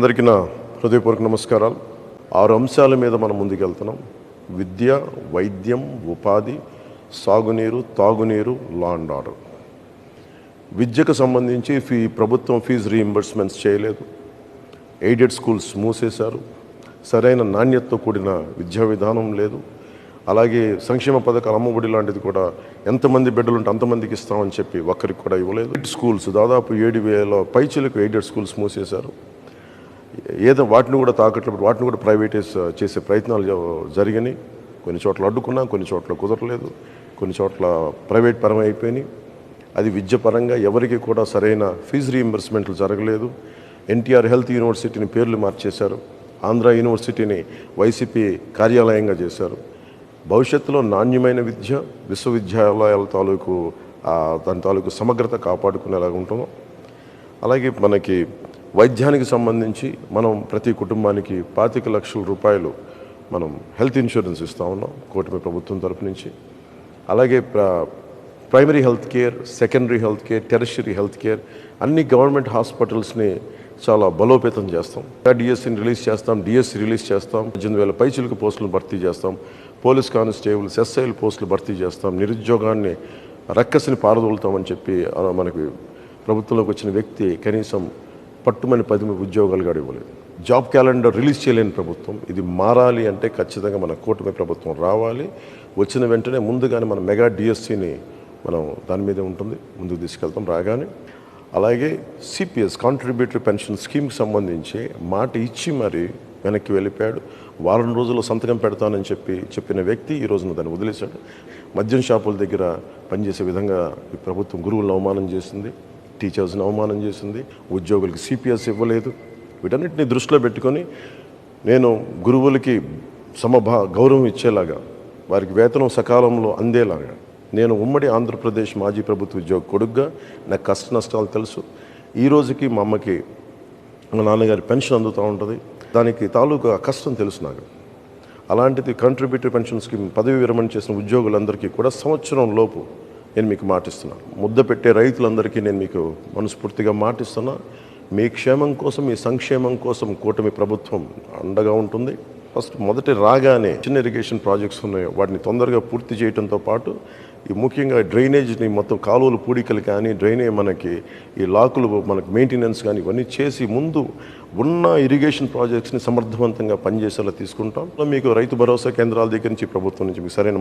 అందరికీ నా హృదయపూర్వక నమస్కారాలు. ఆరు అంశాల మీద మనం ముందుకెళ్తున్నాం. విద్య వైద్యం ఉపాధి సాగునీరు తాగునీరు లా అండ్ ఆర్డర్. విద్యకు సంబంధించి ఫీ ప్రభుత్వం ఫీజు రీయింబర్స్మెంట్స్ చేయలేదు. ఎయిడెడ్ స్కూల్స్ మూసేశారు. సరైన నాణ్యతతో కూడిన విద్యా విధానం లేదు. అలాగే సంక్షేమ పథకాలు అమ్మఒడి లాంటిది కూడా ఎంతమంది బిడ్డలు ఉంటే అంతమందికి ఇస్తామని చెప్పి ఒక్కరికి కూడా ఇవ్వలేదు. స్కూల్స్ దాదాపు ఏడు వేల పైచలకు ఎయిడెడ్ స్కూల్స్ మూసేశారు. ఏదో వాటిని కూడా తాకట్లు వాటిని కూడా ప్రైవేటైజ్ చేసే ప్రయత్నాలు జరిగినాయి. కొన్ని చోట్ల అడ్డుకున్నా కొన్ని చోట్ల కుదరలేదు. కొన్ని చోట్ల ప్రైవేట్ పరం అయిపోయినాయి. అది విద్యపరంగా ఎవరికి కూడా సరైన ఫీజు రీఎంబర్స్మెంట్లు జరగలేదు. ఎన్టీఆర్ హెల్త్ యూనివర్సిటీని పేర్లు మార్చేశారు. ఆంధ్ర యూనివర్సిటీని వైసీపీ కార్యాలయంగా చేశారు. భవిష్యత్తులో నాణ్యమైన విద్య విశ్వవిద్యాలయాల తాలూకు దాని తాలూకు సమగ్రత కాపాడుకునేలాగా ఉంటుందో అలాగే మనకి వైద్యానికి సంబంధించి మనం ప్రతి కుటుంబానికి పాతిక లక్షల రూపాయలు మనం హెల్త్ ఇన్సూరెన్స్ ఇస్తా ఉన్నాం కూటమి ప్రభుత్వం తరపు నుంచి. అలాగే primary health care secondary health care tertiary health care అన్ని గవర్నమెంట్ హాస్పిటల్స్ని చాలా బలోపేతం చేస్తాం. డిఎస్సిని రిలీజ్ చేస్తాం డిఎస్సి రిలీజ్ చేస్తాం పద్దెనిమిది వేల పైచులకు పోస్టులు భర్తీ చేస్తాం పోలీస్ కానిస్టేబుల్స్ ఎస్ఐలు పోస్టులు భర్తీ చేస్తాం నిరుద్యోగాన్ని రక్కసిని పారదోలుతామని చెప్పి మనకి ప్రభుత్వంలోకి వచ్చిన వ్యక్తి కనీసం పట్టుమని పది ఉద్యోగాలు కూడా ఇవ్వలేదు. జాబ్ క్యాలెండర్ రిలీజ్ చేయలేని ప్రభుత్వం ఇది మారాలి అంటే ఖచ్చితంగా మన కూటమి ప్రభుత్వం రావాలి. వచ్చిన వెంటనే ముందుగానే మన మెగా డిఎస్సిని మనం దాని మీదే ఉంటుంది ముందుకు తీసుకెళ్తాం రాగానే. అలాగే సిపిఎస్ కాంట్రిబ్యూటరీ పెన్షన్ స్కీమ్కి సంబంధించి మాట ఇచ్చి మరి వెనక్కి వెళ్ళిపోయాడు. వారం రోజుల్లో సంతకం పెడతానని చెప్పి చెప్పిన వ్యక్తి ఈ రోజున దాన్ని వదిలేశాడు. మద్యం షాపుల దగ్గర పనిచేసే విధంగా ఈ ప్రభుత్వం గురువులను అవమానం చేసింది. టీచర్స్ని అవమానం చేసింది ఉద్యోగులకి సిపిఎస్ ఇవ్వలేదు. వీటన్నిటిని దృష్టిలో పెట్టుకొని నేను గురువులకి సమభా గౌరవం ఇచ్చేలాగా వారికి వేతనం సకాలంలో అందేలాగా నేను ఉమ్మడి ఆంధ్రప్రదేశ్ మాజీ ప్రభుత్వ ఉద్యోగ కొడుగ్గా నాకు కష్ట నష్టాలు తెలుసు. ఈ రోజుకి మా అమ్మకి మా నాన్నగారి పెన్షన్ అందుతూ ఉంటుంది. దానికి తాలూకా కష్టం తెలుసు నాకు. అలాంటిది కంట్రిబ్యూటరీ పెన్షన్ స్కీమ్ పదవి విరమణ చేసిన ఉద్యోగులందరికీ కూడా సంవత్సరం లోపు నేను మీకు మాటిస్తున్నాను ముద్ద పెట్టే రైతులందరికీ నేను మీకు మనస్ఫూర్తిగా మాటిస్తున్నా. మీ క్షేమం కోసం మీ సంక్షేమం కోసం కూటమి ప్రభుత్వం అండగా ఉంటుంది. ఫస్ట్ మొదటి రాగానే చిన్న ఇరిగేషన్ ప్రాజెక్ట్స్ ఉన్నాయో. వాటిని తొందరగా పూర్తి చేయడంతో పాటు ఈ ముఖ్యంగా డ్రైనేజ్ని మొత్తం కాలువలు పూడికలు కానీ డ్రైనేజ్ మనకి ఈ లాకులు మనకి మెయింటెనెన్స్ కానీ ఇవన్నీ చేసి ముందు ఉన్న ఇరిగేషన్ ప్రాజెక్ట్స్ని సమర్థవంతంగా పనిచేసేలా తీసుకుంటాం. మీకు రైతు భరోసా కేంద్రాల దగ్గర నుంచి ప్రభుత్వం నుంచి మీకు సరైన